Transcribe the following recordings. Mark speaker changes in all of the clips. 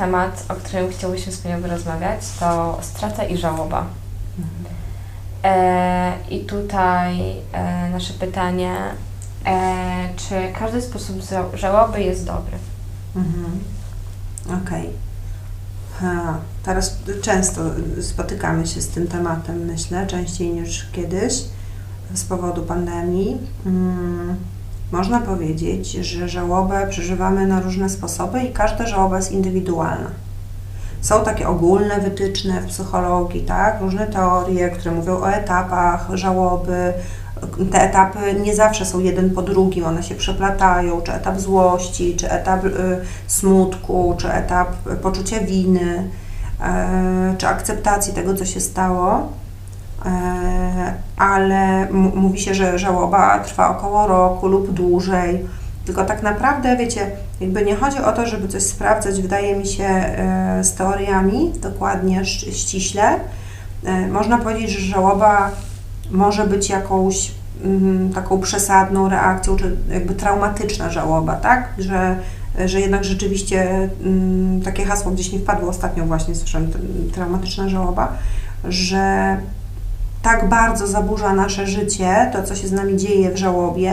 Speaker 1: temat, o którym chciałbyśmy wspólnie porozmawiać, to strata i żałoba. E, I tutaj e, nasze pytanie, e, czy każdy sposób ża- żałoby jest dobry?
Speaker 2: Mhm. Okej. Ha, Teraz często spotykamy się z tym tematem, myślę, częściej niż kiedyś z powodu pandemii. Mm, Można powiedzieć, że żałobę przeżywamy na różne sposoby i każda żałoba jest indywidualna. Są takie ogólne wytyczne w psychologii, tak? Różne teorie, które mówią o etapach żałoby. Te etapy nie zawsze są jeden po drugim, one się przeplatają, czy etap złości, czy etap y, smutku, czy etap y, poczucia winy, e, czy akceptacji tego, co się stało. E, ale mówi się, że żałoba trwa około roku lub dłużej. Tylko tak naprawdę, wiecie, jakby nie chodzi o to, żeby coś sprawdzać, wydaje mi się, e, z teoriami, dokładnie, ściśle. E, Można powiedzieć, że żałoba może być jakąś mm, taką przesadną reakcją, czy jakby traumatyczna żałoba, tak? Że, że jednak rzeczywiście mm, takie hasło gdzieś mi wpadło ostatnio właśnie, słyszałem, t- traumatyczna żałoba, że tak bardzo zaburza nasze życie, to co się z nami dzieje w żałobie,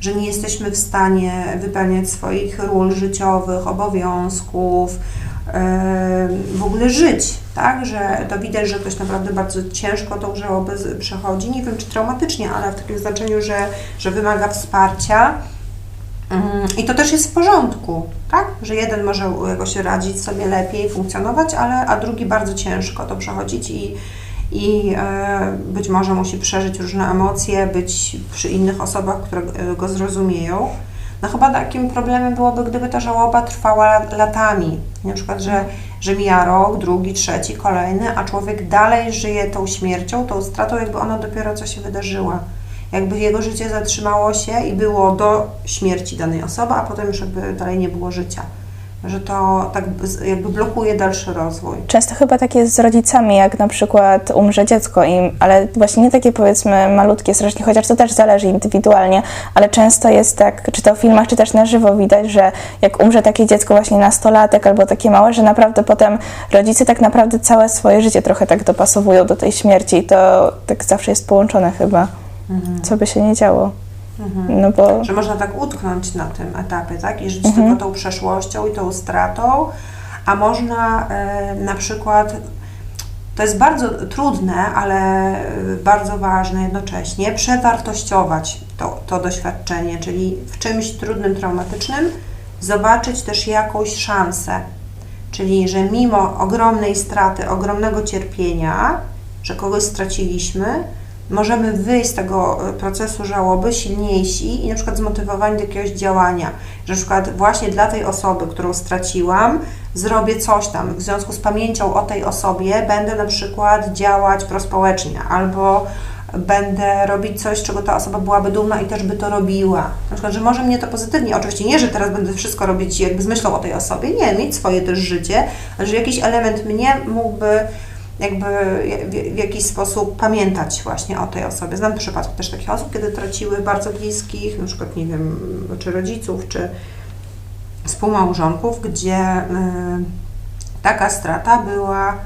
Speaker 2: że nie jesteśmy w stanie wypełniać swoich ról życiowych, obowiązków, w ogóle żyć, tak? Że to widać, że ktoś naprawdę bardzo ciężko tą żałobę przechodzi. Nie wiem, czy traumatycznie, ale w takim znaczeniu, że, że wymaga wsparcia. Mm, I to też jest w porządku, tak? Że jeden może jakoś radzić sobie lepiej, funkcjonować, ale a drugi bardzo ciężko to przechodzić i, i e, być może musi przeżyć różne emocje, być przy innych osobach, które e, go zrozumieją. No chyba takim problemem byłoby, gdyby ta żałoba trwała latami. Na przykład, że, że mija rok, drugi, trzeci, kolejny, a człowiek dalej żyje tą śmiercią, tą stratą, jakby ona dopiero co się wydarzyła. Jakby jego życie zatrzymało się i było do śmierci danej osoby, a potem już jakby dalej nie było życia. Że to tak jakby blokuje dalszy rozwój.
Speaker 3: Często chyba tak jest z rodzicami, jak na przykład umrze dziecko im, ale właśnie nie takie powiedzmy malutkie strasznie, chociaż to też zależy indywidualnie, ale często jest tak, czy to w filmach, czy też na żywo widać, że jak umrze takie dziecko właśnie nastolatek albo takie małe, że naprawdę potem rodzice tak naprawdę całe swoje życie trochę tak dopasowują do tej śmierci i to tak zawsze jest połączone chyba, co by się nie działo. No bo
Speaker 2: Że można tak utknąć na tym etapie, tak? I żyć
Speaker 3: Mhm.
Speaker 2: tylko tą przeszłością i tą stratą, a można e, na przykład, to jest bardzo trudne, ale bardzo ważne jednocześnie, przewartościować to, to doświadczenie, czyli w czymś trudnym, traumatycznym zobaczyć też jakąś szansę. Czyli, że mimo ogromnej straty, ogromnego cierpienia, że kogoś straciliśmy, możemy wyjść z tego e, procesu żałoby silniejsi i na przykład zmotywowani do jakiegoś działania. Że na przykład właśnie dla tej osoby, którą straciłam, zrobię coś tam. W związku z pamięcią o tej osobie będę na przykład działać prospołecznie albo będę robić coś, czego ta osoba byłaby dumna i też by to robiła. Na przykład, że może mnie to pozytywnie, oczywiście nie, że teraz będę wszystko robić jakby z myślą o tej osobie, nie, mieć swoje też życie, ale że jakiś element mnie mógłby jakby w, jakiś sposób pamiętać właśnie o tej osobie. Znam przypadki też takich osób, kiedy traciły bardzo bliskich, na przykład, nie wiem, czy rodziców, czy współmałżonków, gdzie y, taka strata była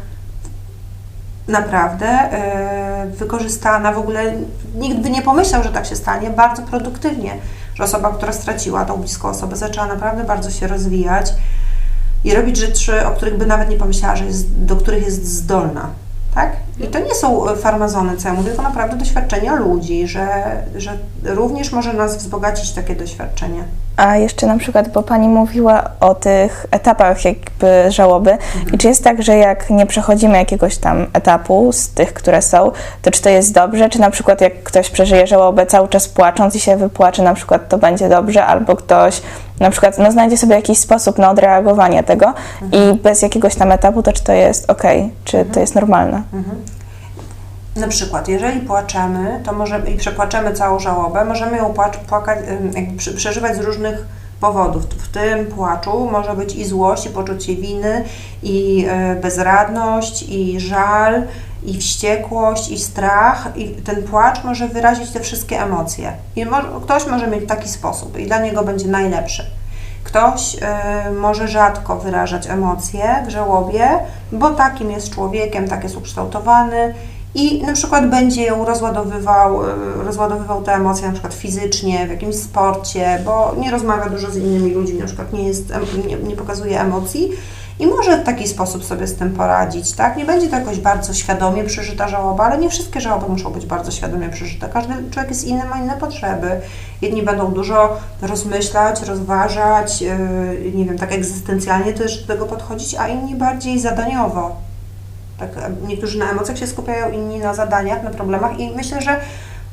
Speaker 2: naprawdę y, wykorzystana w ogóle, nikt by nie pomyślał, że tak się stanie, bardzo produktywnie, że osoba, która straciła tą bliską osobę, zaczęła naprawdę bardzo się rozwijać i robić rzeczy, o których by nawet nie pomyślała, że jest, do których jest zdolna. Tak? I to nie są e, farmazony, co ja mówię, tylko naprawdę doświadczenia ludzi, że, że również może nas wzbogacić takie doświadczenie.
Speaker 3: A jeszcze na przykład, bo Pani mówiła o tych etapach jakby żałoby i czy jest tak, że jak nie przechodzimy jakiegoś tam etapu z tych, które są, to czy to jest dobrze, czy na przykład jak ktoś przeżyje żałobę cały czas płacząc i się wypłacze, na przykład to będzie dobrze, albo ktoś na przykład no, znajdzie sobie jakiś sposób na odreagowanie tego i bez jakiegoś tam etapu, to czy to jest ok, czy to jest normalne?
Speaker 2: Na przykład, jeżeli płaczemy, to może i przepłaczemy całą żałobę, możemy ją płacz, płakać, przeżywać z różnych powodów. W tym płaczu może być i złość, i poczucie winy, i e, bezradność, i żal, i wściekłość, i strach. I ten płacz może wyrazić te wszystkie emocje. I ktoś może mieć taki sposób i dla niego będzie najlepszy. Ktoś y, może rzadko wyrażać emocje w żałobie, bo takim jest człowiekiem, tak jest ukształtowany i na przykład będzie ją rozładowywał, y, rozładowywał te emocje na przykład fizycznie, w jakimś sporcie, bo nie rozmawia dużo z innymi ludźmi, na przykład nie, jest, nie, nie pokazuje emocji i może w taki sposób sobie z tym poradzić, tak? Nie będzie to jakoś bardzo świadomie przeżyta żałoba, ale nie wszystkie żałoby muszą być bardzo świadomie przeżyte. Każdy człowiek jest inny, ma inne potrzeby. Jedni będą dużo rozmyślać, rozważać, yy, nie wiem, tak egzystencjalnie też do tego podchodzić, a inni bardziej zadaniowo. Tak, niektórzy na emocjach się skupiają, inni na zadaniach, na problemach i myślę, że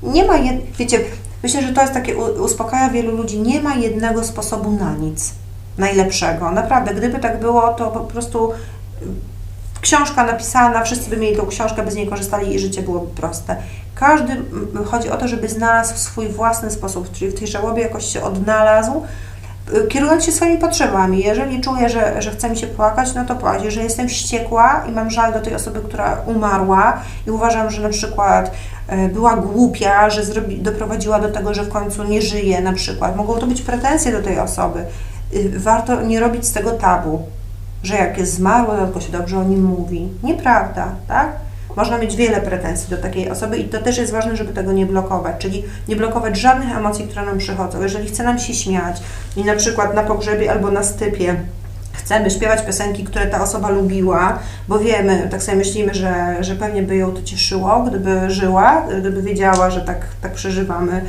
Speaker 2: nie ma, jed... wiecie, myślę, że to jest takie, uspokaja wielu ludzi, nie ma jednego sposobu na nic najlepszego. Naprawdę, gdyby tak było, to po prostu y, książka napisana, wszyscy by mieli tą książkę, by z niej korzystali i życie byłoby proste. Każdy, chodzi o to, żeby znalazł swój własny sposób, czyli w tej żałobie jakoś się odnalazł, y, kierując się swoimi potrzebami. Jeżeli czuję, że, że chce mi się płakać, no to płać. Jeżeli jestem wściekła i mam żal do tej osoby, która umarła i uważam, że na przykład e, była głupia, że zrobi, doprowadziła do tego, że w końcu nie żyje na przykład. Mogą to być pretensje do tej osoby. Y, Warto nie robić z tego tabu, że jak jest zmarły, to tylko się dobrze o nim mówi. Nieprawda, tak? Można mieć wiele pretensji do takiej osoby i to też jest ważne, żeby tego nie blokować, czyli nie blokować żadnych emocji, które nam przychodzą. Jeżeli chce nam się śmiać i na przykład na pogrzebie albo na stypie chcemy śpiewać piosenki, które ta osoba lubiła, bo wiemy, tak sobie myślimy, że, że pewnie by ją to cieszyło, gdyby żyła, gdyby wiedziała, że tak, tak przeżywamy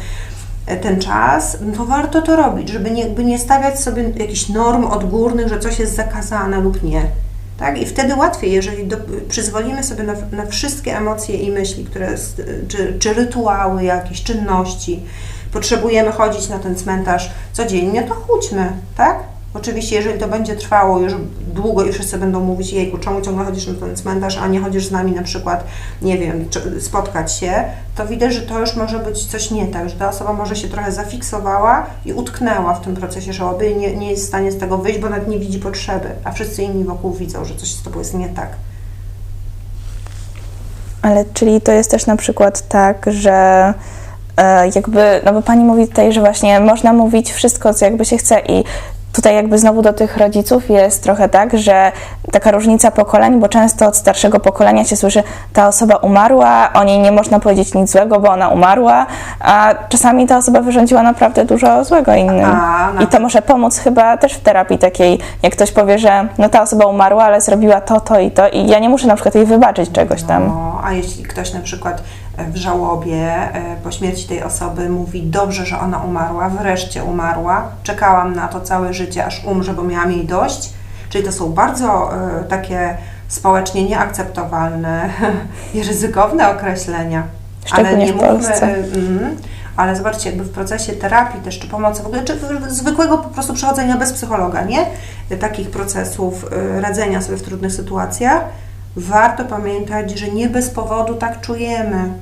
Speaker 2: ten czas, to warto to robić, żeby nie, by nie stawiać sobie jakichś norm odgórnych, że coś jest zakazane lub nie. Tak? I wtedy łatwiej, jeżeli do, przyzwolimy sobie na, na wszystkie emocje i myśli, które, czy, czy rytuały jakieś, czynności, potrzebujemy chodzić na ten cmentarz codziennie, to chodźmy, tak? Oczywiście, jeżeli to będzie trwało już długo i wszyscy będą mówić, jejku, czemu ciągle chodzisz na ten cmentarz, a nie chodzisz z nami na przykład, nie wiem, spotkać się, to widać, że to już może być coś nie tak, że ta osoba może się trochę zafiksowała i utknęła w tym procesie żałoby i nie, nie jest w stanie z tego wyjść, bo nawet nie widzi potrzeby, a wszyscy inni wokół widzą, że coś z tobą jest nie tak.
Speaker 3: Ale czyli to jest też na przykład tak, że e, jakby, no bo pani mówi tutaj, że właśnie można mówić wszystko, co jakby się chce i tutaj jakby znowu do tych rodziców jest trochę tak, że taka różnica pokoleń, bo często od starszego pokolenia się słyszy, ta osoba umarła, o niej nie można powiedzieć nic złego, bo ona umarła, a czasami ta osoba wyrządziła naprawdę dużo złego innym.
Speaker 2: A, na
Speaker 3: I to może pomóc chyba też w terapii takiej, jak ktoś powie, że no ta osoba umarła, ale zrobiła to, to i to i ja nie muszę na przykład jej wybaczyć czegoś tam.
Speaker 2: No, a jeśli ktoś na przykład w żałobie e, po śmierci tej osoby mówi, dobrze, że ona umarła, wreszcie umarła, czekałam na to całe życie, aż umrze, bo miałam jej dość. Czyli to są bardzo e, takie społecznie nieakceptowalne i ryzykowne określenia.
Speaker 3: Szczególnie w
Speaker 2: mówmy, mm, ale zobaczcie, jakby w procesie terapii też, czy pomocy, w ogóle, czy zwykłego po prostu przechodzenia bez psychologa, nie? Takich procesów e, radzenia sobie w trudnych sytuacjach, warto pamiętać, że nie bez powodu tak czujemy.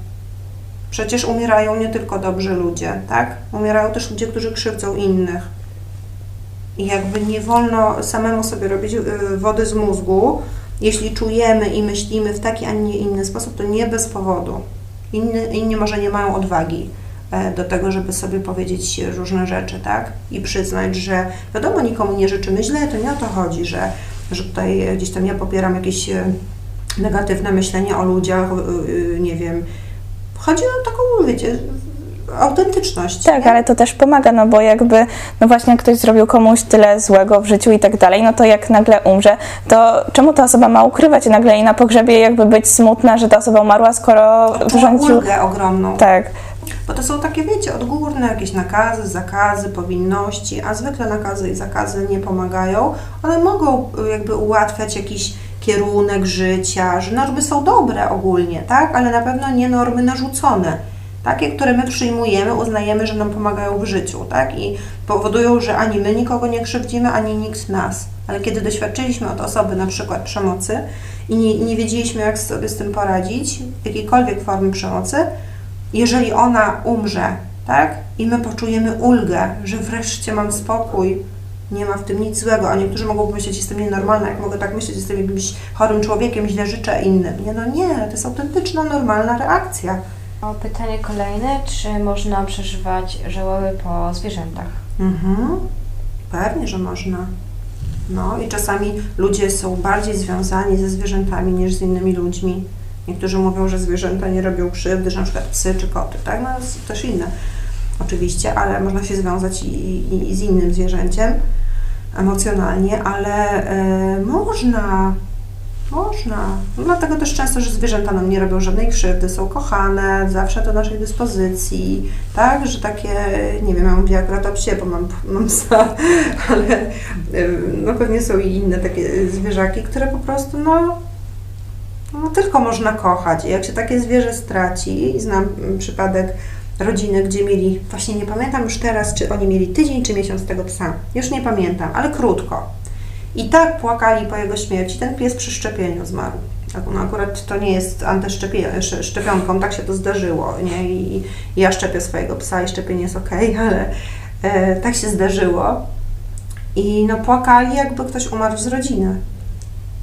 Speaker 2: Przecież umierają nie tylko dobrzy ludzie, tak? Umierają też ludzie, którzy krzywdzą innych. I jakby nie wolno samemu sobie robić y, wody z mózgu. Jeśli czujemy i myślimy w taki, a nie inny sposób, to nie bez powodu. Inni, inni może nie mają odwagi e, do tego, żeby sobie powiedzieć różne rzeczy, tak? I przyznać, że wiadomo, nikomu nie życzymy źle, to nie o to chodzi, że, że tutaj gdzieś tam ja popieram jakieś e, negatywne myślenie o ludziach, y, y, nie wiem. Chodzi o taką, wiecie, autentyczność.
Speaker 3: Tak,
Speaker 2: nie?
Speaker 3: ale to też pomaga, no bo jakby, no właśnie jak ktoś zrobił komuś tyle złego w życiu i tak dalej, no to jak nagle umrze, to czemu ta osoba ma ukrywać i nagle jej na pogrzebie jakby być smutna, że ta osoba umarła, skoro
Speaker 2: Czuła
Speaker 3: wyrządził...
Speaker 2: ulgę ogromną.
Speaker 3: Tak,
Speaker 2: Bo to są takie, wiecie, odgórne jakieś nakazy, zakazy, powinności, a zwykle nakazy i zakazy nie pomagają. One mogą y, jakby ułatwiać jakiś kierunek życia, że normy są dobre ogólnie, tak? Ale na pewno nie normy narzucone. Takie, które my przyjmujemy, uznajemy, że nam pomagają w życiu, tak? I powodują, że ani my nikogo nie krzywdzimy, ani nikt nas. Ale kiedy doświadczyliśmy od osoby na przykład przemocy i nie, nie wiedzieliśmy, jak sobie z tym poradzić, jakiejkolwiek formy przemocy, jeżeli ona umrze, tak? I my poczujemy ulgę, że wreszcie mam spokój, nie ma w tym nic złego, a niektórzy mogą myśleć, jestem nienormalna, jak mogę tak myśleć, jestem jakimś chorym człowiekiem, źle życzę innym. Nie, no nie, to jest autentyczna, normalna reakcja.
Speaker 1: O, pytanie kolejne, czy można przeżywać żałoby po zwierzętach?
Speaker 2: Mhm. Pewnie, że można. No i czasami ludzie są bardziej związani ze zwierzętami niż z innymi ludźmi. Niektórzy mówią, że zwierzęta nie robią krzywdy, że na przykład psy czy koty, tak? No jest też inne oczywiście, ale można się związać i, i, i z innym zwierzęciem emocjonalnie, ale e, można, można. No Dlatego też często, że zwierzęta nam nie robią żadnej krzywdy, są kochane, zawsze do naszej dyspozycji, tak, że takie, nie wiem, ja mówię akurat o psie, bo mam, mam psa, ale e, no pewnie są i inne takie zwierzaki, które po prostu, no, no tylko można kochać. I jak się takie zwierzę straci, znam przypadek rodziny, gdzie mieli, właśnie nie pamiętam już teraz, czy oni mieli tydzień czy miesiąc tego psa. Już nie pamiętam, ale krótko. I tak płakali po jego śmierci. Ten pies przy szczepieniu zmarł. Tak, No akurat to nie jest antyszczepionką, tak się to zdarzyło. Nie? I, ja szczepię swojego psa i szczepienie jest ok, ale e, tak się zdarzyło. I no płakali, jakby ktoś umarł z rodziny.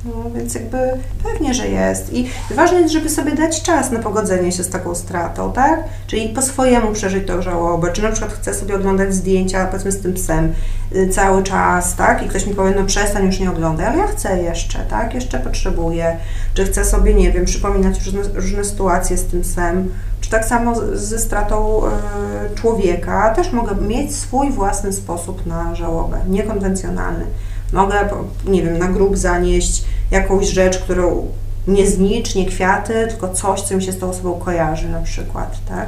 Speaker 2: No, więc jakby pewnie, że jest. I ważne jest, żeby sobie dać czas na pogodzenie się z taką stratą, tak? Czyli po swojemu przeżyć tą żałobę. Czy na przykład chcę sobie oglądać zdjęcia, powiedzmy, z tym psem y, cały czas, tak? I ktoś mi powie, no przestań, już nie oglądaj, ale ja chcę jeszcze, tak? Jeszcze potrzebuję. Czy chcę sobie, nie wiem, przypominać różne, różne sytuacje z tym psem. Czy tak samo ze stratą y, człowieka też mogę mieć swój własny sposób na żałobę, niekonwencjonalny. Mogę, nie wiem, na grób zanieść jakąś rzecz, którą nie znicz, nie kwiaty, tylko coś, co mi się z tą osobą kojarzy na przykład, tak?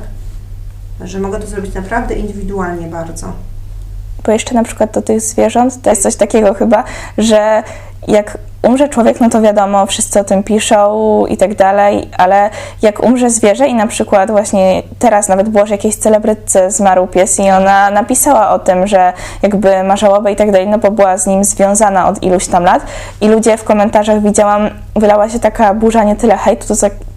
Speaker 2: Że mogę to zrobić naprawdę indywidualnie bardzo.
Speaker 3: Bo jeszcze na przykład do tych zwierząt to jest coś takiego chyba, że jak umrze człowiek, no to wiadomo, wszyscy o tym piszą i tak dalej, ale jak umrze zwierzę i na przykład właśnie teraz nawet było, że jakiejś celebrytce zmarł pies i ona napisała o tym, że jakby ma żałobę i tak dalej, no bo była z nim związana od iluś tam lat i ludzie w komentarzach widziałam, wylała się taka burza, nie tyle hejtu, to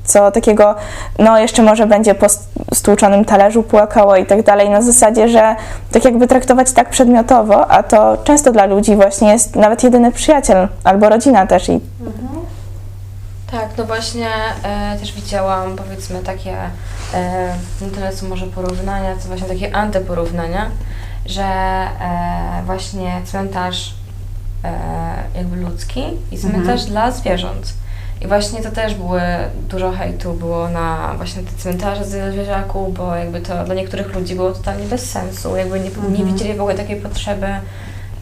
Speaker 3: co, takiego, no jeszcze może będzie po stłuczonym talerzu płakało i tak dalej, na zasadzie, że tak jakby traktować tak przedmiotowo, a to często dla ludzi właśnie jest nawet jedyny przyjaciel albo rodzina też i
Speaker 1: Tak, no właśnie e, też widziałam powiedzmy takie, e, nie tyle co może porównania, co właśnie takie antyporównania, że e, właśnie cmentarz e, jakby ludzki i cmentarz dla zwierząt. I właśnie to też były, dużo hejtu było na właśnie te cmentarze ze zwierzaków, bo jakby to dla niektórych ludzi było totalnie bez sensu, jakby nie, nie
Speaker 2: Mhm.
Speaker 1: widzieli w ogóle takiej potrzeby.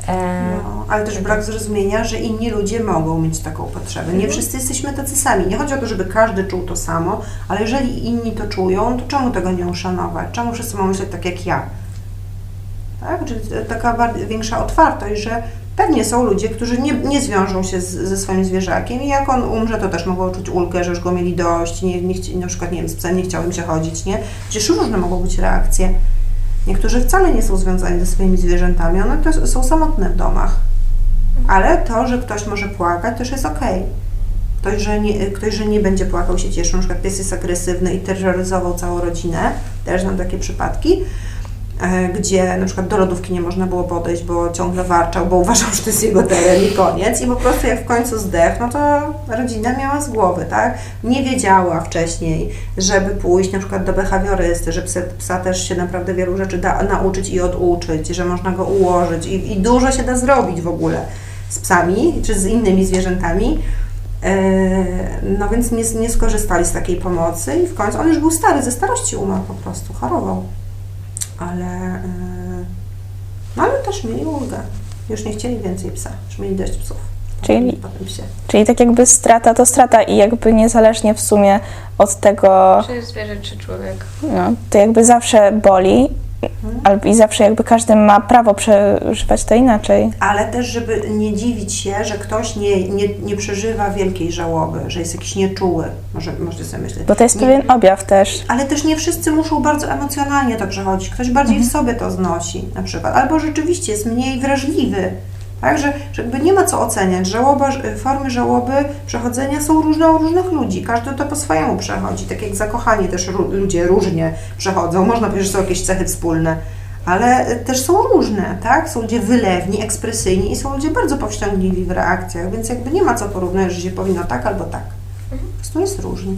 Speaker 1: E,
Speaker 2: No, ale też brak zrozumienia, że inni ludzie mogą mieć taką potrzebę. Nie wszyscy jesteśmy tacy sami. Nie chodzi o to, żeby każdy czuł to samo, ale jeżeli inni to czują, to czemu tego nie uszanować? Czemu wszyscy mają myśleć tak jak ja? Tak? Czyli taka większa otwartość, że pewnie są ludzie, którzy nie, nie zwiążą się z, ze swoim zwierzakiem i jak on umrze, to też mogą czuć ulgę, że już go mieli dość, nie, nie chci, na przykład nie wiem, z psem nie chciał im się chodzić, nie? Przecież różne mogą być reakcje. Niektórzy wcale nie są związani ze swoimi zwierzętami, one też są samotne w domach. Ale to, że ktoś może płakać, też jest okej. Ktoś, że nie, ktoś, że nie będzie płakał, się cieszy. Na przykład pies jest agresywny i terroryzował całą rodzinę. Też znam takie przypadki, gdzie na przykład do lodówki nie można było podejść, bo ciągle warczał, bo uważał, że to jest jego teren i koniec. I po prostu jak w końcu zdechł, no to rodzina miała z głowy, tak? Nie wiedziała wcześniej, żeby pójść na przykład do behawiorysty, że psa, psa też się naprawdę wielu rzeczy da nauczyć i oduczyć, że można go ułożyć i, i dużo się da zrobić w ogóle z psami czy z innymi zwierzętami. E, No więc nie, nie skorzystali z takiej pomocy i w końcu on już był stary, ze starości umarł po prostu, chorował. Ale, no ale też mieli ulgę. Już nie chcieli więcej psa, już mieli dość psów.
Speaker 3: Czyli-. Czyli tak jakby strata to strata i jakby niezależnie w sumie od tego,
Speaker 1: czy zwierzę, czy człowiek.
Speaker 3: no, to jakby zawsze boli albo i zawsze jakby każdy ma prawo przeżywać to inaczej.
Speaker 2: Ale też, żeby nie dziwić się, że ktoś nie, nie, nie przeżywa wielkiej żałoby, że jest jakiś nieczuły, może, możecie sobie myśleć.
Speaker 3: Bo to jest
Speaker 2: Nie-
Speaker 3: pewien objaw też.
Speaker 2: Ale też nie wszyscy muszą bardzo emocjonalnie to przechodzić. Ktoś bardziej w sobie to znosi na przykład. Albo rzeczywiście jest mniej wrażliwy. Tak, że, że jakby nie ma co oceniać. Żałoba, formy żałoby, przechodzenia są różne u różnych ludzi. Każdy to po swojemu przechodzi. Tak jak zakochanie też ludzie różnie przechodzą. Można powiedzieć, że są jakieś cechy wspólne. Ale też są różne, tak? Są ludzie wylewni, ekspresyjni i są ludzie bardzo powściągliwi w reakcjach, więc jakby nie ma co porównać, że się powinno tak albo tak. Po prostu jest różnie.